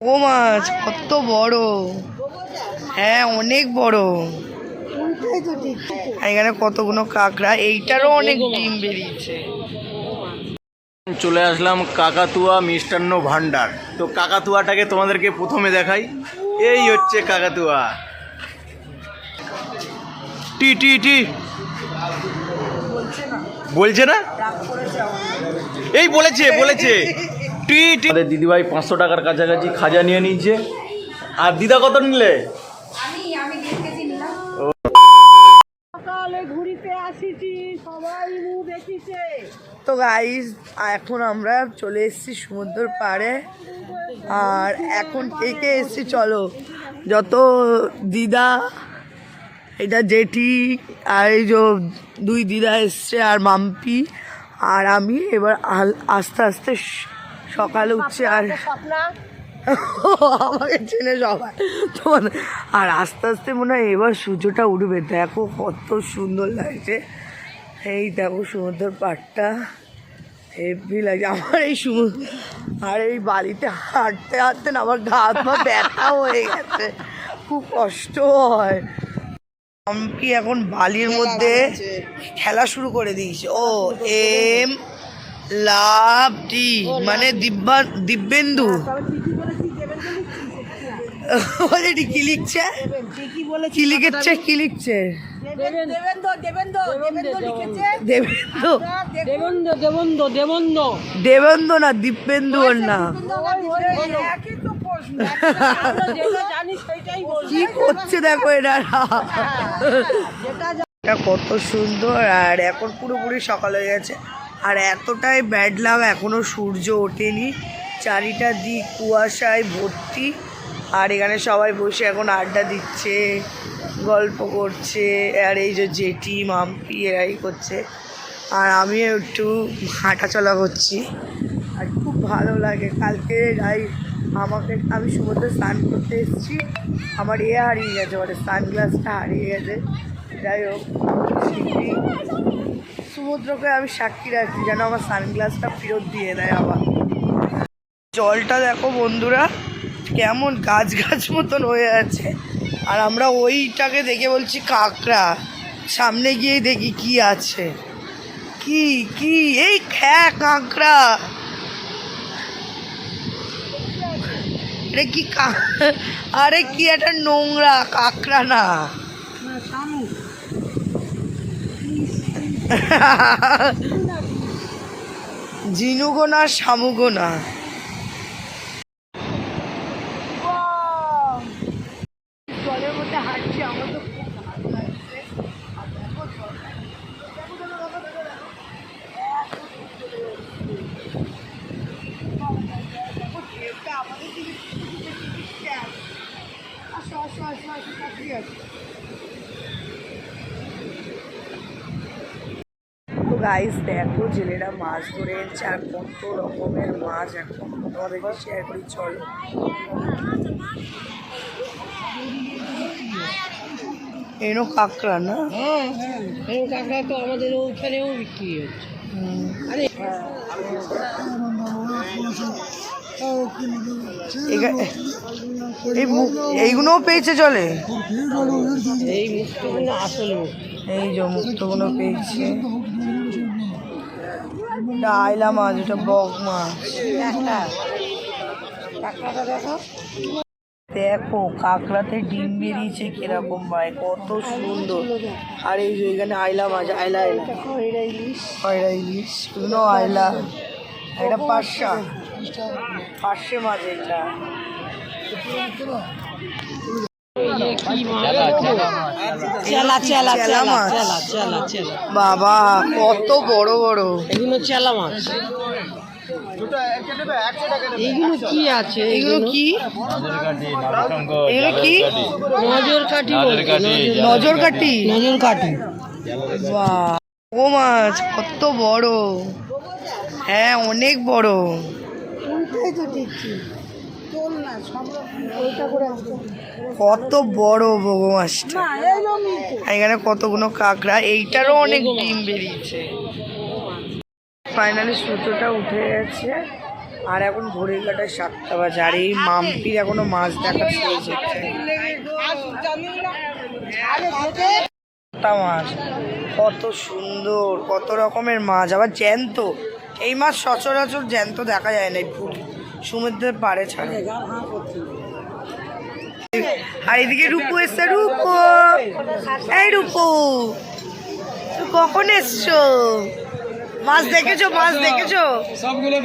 ও মাছ, কত বড়। হ্যাঁ অনেক বড়। এখানে কতগুলো কাঁকড়া, এইটারও অনেক ডিম বেরিয়েছে। চলে আসলাম কাকাতুয়া মিষ্টান্ন ভান্ডার। তো কাকাতুয়াটাকে তোমাদেরকে প্রথমে দেখাই। এই হচ্ছে কাকাতুয়া। টি টি টি। বলছে না। এই বলেছে বলেছে। আমাদের দিদিভাই পাঁচশো টাকার কাছাকাছি খাজা নিয়ে নিচ্ছে আর দিদা কত নিলে? সকালে ঘুরিতে আসিছি সবাই মুখ দেখিছে। তো গাইস এখন আমরা চলে এসেছি সমুদ্র পাড়ে। আর এখন কে কে এসেছি চলো। যত দিদা এটা জেঠি আর এই যে দুই দিদা এসছে আর মাম্পি। আর আমি এবার আল- আস্তে আস্তে সকালে উঠছে আর আমাকে চেনে সবাই। তোমার আর আস্তে আস্তে মনে হয় এবার সূর্যটা উঠবে। দেখো কত সুন্দর লাগছে। এই দেখো সমুদ্রের পাড়টা হেভি লাগছে। আমার এই সমুদ্র আর এই বাড়িতে হাঁটতে হাঁটতে না আমার গা পা ব্যথা হয়ে গেছে। খুব কষ্ট হয়। আমি কি এখন বালির মধ্যে খেলা শুরু করে দিয়েছে। ও এম লাভ ডি মানে দিব্যা দিব্যেন্দু। বলে এটি কি লিখছে? কি লিখেছে? কি লিখছে? দেবেন্দ্র না দিব্যেন্দু ওর না। কি করছে দেখো এরা? এটা কত সুন্দর আর এখন পুরোপুরি সকাল হয়ে গেছে। আর এতটাই ব্যাড লাগ এখনও সূর্য ওঠেনি। চারিটা দিক কুয়াশায় ভর্তি। আর এখানে সবাই বসে এখন আড্ডা দিচ্ছে, গল্প করছে, আর এই যে জেঠি, মাম্পি এরাই করছে। আর আমিও একটু হাঁটাচলা করছি। আর খুব ভালো লাগে। কালকে যাই আমাকে, আমি সমুদ্রে স্নান করতে এসেছি। আমার এ হারিয়ে গেছে মানে সানগ্লাসটা হারিয়ে গেছে। যাই হোক সমুদ্রকে আমি সাক্ষী রাখছি যেন আমার সানগ্লাসটা ফেরত দিয়ে দেয় আবার। জলটা দেখো বন্ধুরা, কেমন গাছ গাছ মতন হয়ে আছে। আর আমরা ওইটাকে দেখে বলছি কাঁকড়া। সামনে গিয়ে দেখি কি আছে। কি কি? এই খ্যা কাঁকড়া। এটা কি আরে কি একটা নোংরা কাঁকড়া না। ঝিনুগো না শামুগো না। জলের মধ্যে হাঁটছি আমার তো খুব ভালো লাগছে আর দেখো জলটা কি- দেখো, দেখো, দেখো, দেখো, দেখো। এত সুন্দর লাগছে। দেখো, ঢেউটা আমাদের দিকে ছুটে ছুটে ছুটে আসছে। আসো, আসো, আসো, আসো, তাড়াতাড়ি আসো। তো গাইস দেখো জেলেরা মাছ ধরে আর কত রকমের মাছ এখন। তোমাদেরকে শেয়ার করি চলো। এনো কাঁকড়া না? এই কাঁকড়া তো আমাদের ওখানেও বিক্রি হচ্ছে। আরে এই মুখ এইগুলোও পেয়েছে চলে এই মুক্তগুলো আসল মুক্ত এই যে মুক্তগুলো পেয়েছে। এটা আইলা মাছ, এটা বক মাছ। দেখো, কাঁকড়াতে ডিম বেরিয়েছে কীরকম ভাই, কত সুন্দর। আর, এই যে এখানে আইলা মাছ, আইলা আইলা। ইলিশ এগুলো আইলা। এটা পাঁচশা পাঁচশে মাছ এটা। চেলা চেলা চেলা চেলা মাছ। চেলা চেলা চেলা। বাবা কত বড় বড়। এগুলো চেলা মাছ। কি আছে এগুলো কি? এগুলো কি? নজর কাঠি নজর- কাটি নজর কাঠি বাহ ও মাছ কত বড়। হ্যাঁ অনেক বড়। কত বড় বগো মাছটা। এখানে কতগুলো কাঁকড়া এইটারও অনেক ডিম বেরিয়েছে। ফাইনালি সূর্যটা উঠে গেছে। আর এখন ঘড়ির কাটায় সাতটা বাজে। আর এই মাম্পির এখনও মাছ দেখা চলছে একটা। মাছ? কত সুন্দর কত রকমের মাছ। আবার জ্যান্ত। এই মাছ সচরাচর জ্যান্ত দেখা যায় না এই সমুদ্রের পাড়ে ছাড়া। আর এদিকে রূপু এসছে রূপু। এই রূপু তুই কখন এসছো? মাছ দেখেছ মাছ দেখেছ? সবগুলো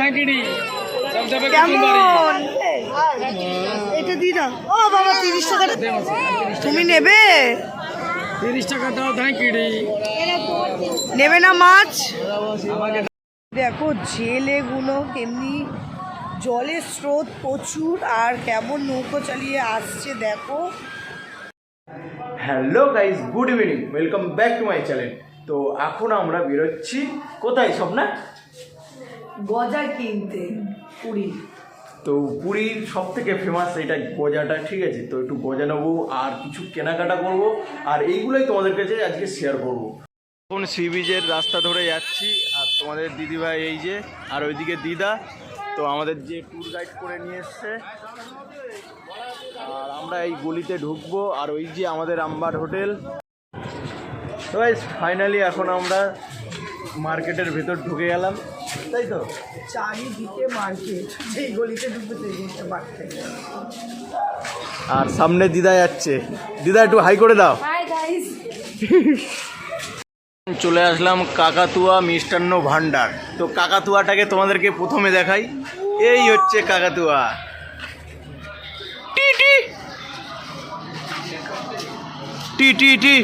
কেমন? এটা দি না ও বাবা তিরিশ টাকাটা তুমি নেবে? তিরিশ টাকা দাও ভ্যাঙ্কিডি নেবে না মাছ? দেখো জেলেগুলো কেমনি জলের স্রোত প্রচুর আর কেমন নৌকো চালিয়ে আসছে দেখো। Hello guys good evening welcome back to my channel তো এখন আমরা বেরোচ্ছি। কোথায় স্বপ্না? গজা কিনতে পুরী। তো পুরীর সব থেকে ফেমাস এটা গজাটা ঠিক আছে? তো একটু গজা নেব আর কিছু কেনাকাটা করব। আর এইগুলোই তোমাদের কাছে আজকে শেয়ার করব। এখন সি বিচের রাস্তা ধরে যাচ্ছি। আর তোমাদের দিদিভাই এই যে আর ওইদিকে দিদা। তো আমাদের যে ট্যুর গাইড করে নিয়ে এসছে আর আমরা এই গলিতে ঢুকবো আর ওই যে আমাদের আম্বার হোটেল। তো ফাইনালি এখন আমরা মার্কেটের ভেতর ঢুকে গেলাম। তাই তো? চারিদিকে মার্কেট যেই গলিতে ঢুকবে সেই গলিতে মার্কেট আর সামনে দিদা যাচ্ছে। দিদা একটু হাই করে দাও। চলে আসলাম কাকাতুয়া মিষ্টান্ন ভান্ডার তো কাকাতুয়াটাকে তোমাদেরকে প্রথমে দেখাই। এই হচ্ছে কাকাতুয়া। টি টি। টি টি টি।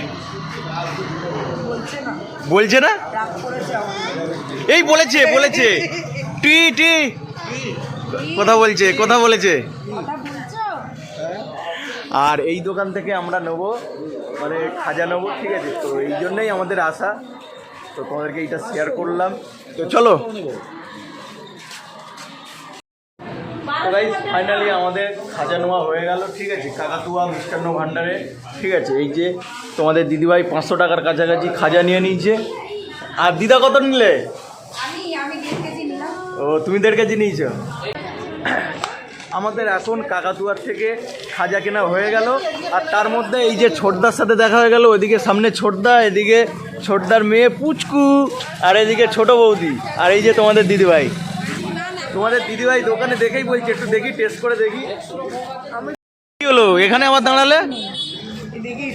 বলছে না? এই বলেছে বলেছে। টি টি। কথা বলছে। কথা বলেছে। আর এই দোকান থেকে আমরা নেব মানে খাজা নেব ঠিক আছে? তো এই জন্যই আমাদের আশা। তো তোমাদেরকে এইটা শেয়ার করলাম। তো চলো। তো গাইজ ফাইনালি আমাদের খাজা নেওয়া হয়ে গেল ঠিক আছে? কাকাতুয়া মিষ্টান্ন ভাণ্ডারে ঠিক আছে? এই যে তোমাদের দিদিভাই পাঁচশো টাকার কাছাকাছি খাজা নিয়ে নিয়েছে। আর দিদা কত নিলে? ও তুমি দেড় কেজি নিয়েছ? আমাদের এখন কাকাতুয়ার থেকে খাজা কেনা হয়ে গেল। আর তার মধ্যে এই যে ছোটদার সাথে দেখা হয়ে গেল ওইদিকে সামনে ছোটদা, এদিকে ছোটদার মেয়ে পুচকু, আর এদিকে ছোট বৌদি। আর এই যে তোমাদের দিদিভাই। তোমাদের দিদিভাই দোকানে দেখেই বলছি, একটু দেখি টেস্ট করে দেখি। কি হলো? এখানে আবার দাঁড়ালে? দেখি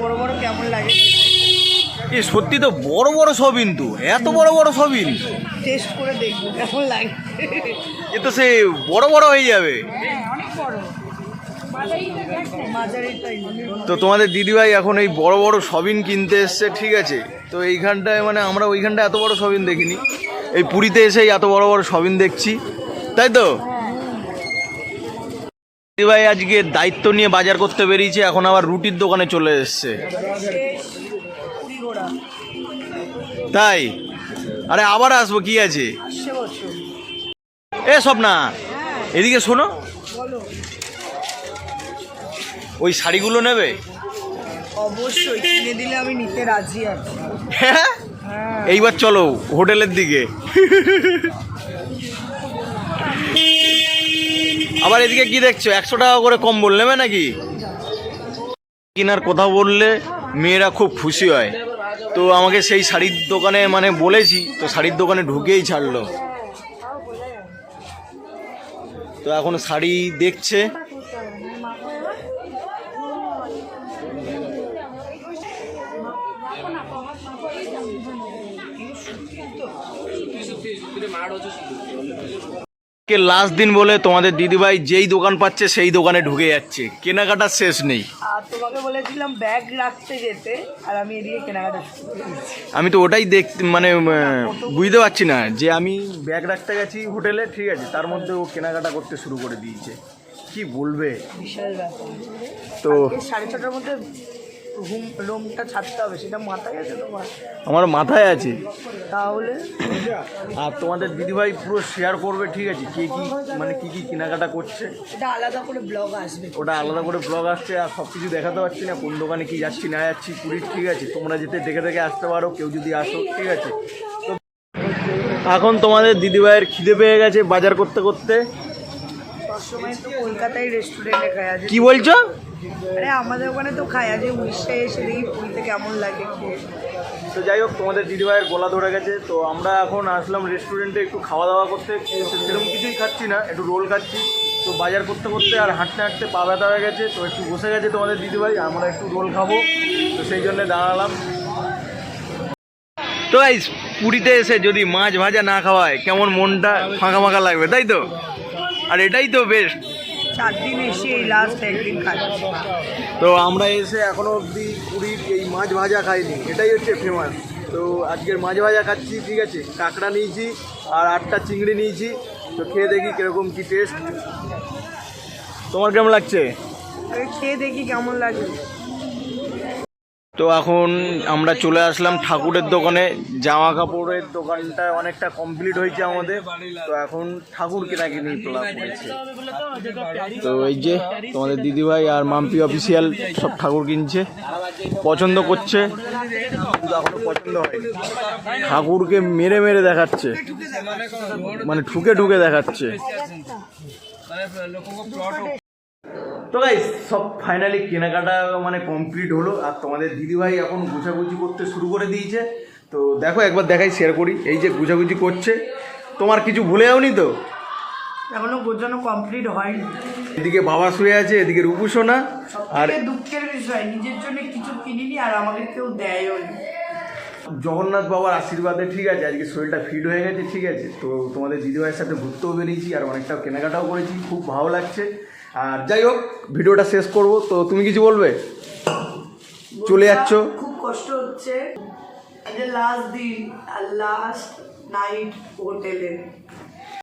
বড় বড় কেমন লাগে। কি সত্যি তো বড় বড় সবিন তো এত বড় বড় সবিন টেস্ট করে দেখব কেমন লাগে। এ তো সে বড় বড় হয়ে যাবে। তো তোমাদের দিদিভাই এখন এই বড় বড় সবিন কিনতে এসছে ঠিক আছে? তো এইখানটায় মানে আমরা ওইখানটায় এত বড় সবিন দেখিনি। এই পুরীতে এসেই এত বড় বড় সবিন দেখছি। তাই তো? দিদিভাই আজকে দায়িত্ব নিয়ে বাজার করতে বেরিয়েছে এখন আবার রুটির দোকানে চলে এসছে। তাই? আরে আবার আসব কি আছে? এ স্বপ্না এদিকে শোনো। ওই শাড়িগুলো নেবে? অবশ্যই কিনে দিলে আমি নিতে রাজি আছি। হ্যাঁ? হ্যাঁ। এইবার চলো হোটেলের দিকে। আবার এদিকে কি দেখছ? একশো টাকা করে কম বল নেবে নাকি? কেনার কথা বললে মেয়েরা খুব খুশি হয়। তো আমাকে সেই শাড়ির দোকানে মানে বলেছি, তো শাড়ির দোকানে ঢুকেই ছাড়লো। তো এখন শাড়ি দেখছে। কে লাস্ট দিন বলে তোমাদের দিদিভাই যেই দোকান পাচ্ছে সেই দোকানে ঢুকে যাচ্ছে। কেনাকাটার শেষ নেই। আর তোমাকে বলেছিলাম ব্যাগ রাখতে যেতে আর আমি এদিকে কেনাকাটা। আমি তো ওটাই দেখতে মানে বুঝতে পারছি না যে আমি ব্যাগ রাখতে গেছি হোটেলে ঠিক আছে তার মধ্যে ও কেনাকাটা করতে শুরু করে দিয়েছে। কি বলবে? বিশাল ব্যাপার। তো সাড়ে ছটার মধ্যে রুম রুমটা ছাড়তে হবে সেটা মাথায় আছে তোমার? আমার মাথায় আছে। তাহলে? আর তোমাদের দিদিভাই পুরো শেয়ার করবে ঠিক আছে? কে কি মানে কি কি কেনাকাটা করছে? এটা আলাদা করে ব্লগ আসবে। ওটা আলাদা করে ব্লগ আসছে আর সব কিছু দেখাতে পারছি না কোন দোকানে কি যাচ্ছি না যাচ্ছি পুরীর ঠিক আছে? তোমরা যেতে দেখে দেখে আসতে পারো কেউ যদি আসো ঠিক আছে? তো এখন তোমাদের দিদিভাইয়ের খিদে পেয়ে গেছে বাজার করতে করতে। সবসময় কলকাতায় রেস্টুরেন্টে কি বলছো? আরে আমাদের ওখানে তো খাই আছে উড়িষ্যায় এসে দেখি পুরীতে কেমন লাগে খেয়ে। তো যাই হোক, তোমাদের দিদিভাইয়ের গলা ধরে গেছে, তো আমরা এখন আসলাম রেস্টুরেন্টে একটু খাওয়া দাওয়া করতে সেরকম কিছুই খাচ্ছি না, একটু রোল খাচ্ছি। তো বাজার করতে করতে আর হাঁটতে হাঁটতে পা ব্যথা হয়ে গেছে, তো একটু বসে গেছে তোমাদের দিদিভাই, আমরা একটু রোল খাব। তো সেই জন্য দাঁড়ালাম। তো এই পুরীতে এসে যদি মাছ ভাজা না খাওয়ায়, কেমন মনটা ফাঁকা ফাঁকা লাগবে, তাই তো? আর এটাই তো বেস্ট চার দিন এসে এই লাস্ট একদিন খাচ্ছি। তো আমরা এসে এখনও অবধি পুরীর এই মাছ ভাজা খাইনি এটাই হচ্ছে ফেমাস তো আজকের মাছ ভাজা খাচ্ছি ঠিক আছে? কাঁকড়া নিয়েছি আর আটটা চিংড়ি নিয়েছি। তো খেয়ে দেখি কীরকম কী টেস্ট তোমার কেমন লাগছে? খেয়ে দেখি কেমন লাগে তো এখন আমরা চলে আসলাম ঠাকুরের দোকানে। জামা কাপড়ের দোকানটা অনেকটা কমপ্লিট হয়েছে আমাদের। তো এখন ঠাকুর কেনাকিনি তোলা পড়েছে। তো এই যে তোমাদের দিদিভাই আর মাম্পি অফিসিয়াল সব ঠাকুর কিনছে, পছন্দ করছে। এখনও পছন্দ হয়নি। ঠাকুরকে মেরে মেরে দেখাচ্ছে। মানে ঠুকে ঠুকে দেখাচ্ছে। তো গাই সব ফাইনালি কেনাকাটা মানে কমপ্লিট হলো। আর তোমাদের দিদিভাই এখন গুছাগুছি করতে শুরু করে দিয়েছে। তো দেখো একবার দেখাই শেয়ার করি। এই যে গুছাগুছি করছে। তোমার কিছু ভুলে যাওনি তো? এখনও গোছানো কমপ্লিট হয়নি। এদিকে বাবা শুয়ে আছে এদিকে রূপুসোনা। আর সবথেকে দুঃখের বিষয় নিজের জন্য কিছু কিনিনি আর আমাকে কেউ দেয়ও নি। জগন্নাথ বাবার আশীর্বাদে ঠিক আছে আজকে শরীরটা ফিট হয়ে গেছে ঠিক আছে। তো তোমাদের দিদিভাইয়ের সাথে ঘুরতেও বেরিয়েছি আর অনেকটা কেনাকাটাও করেছি। খুব ভালো লাগছে। আর যাই হোক ভিডিওটা শেষ করব। তো তুমি কিছু বলবে? চলে যাচ্ছ। খুব কষ্ট হচ্ছে। লাস্ট দিন লাস্ট নাইট হোটেলে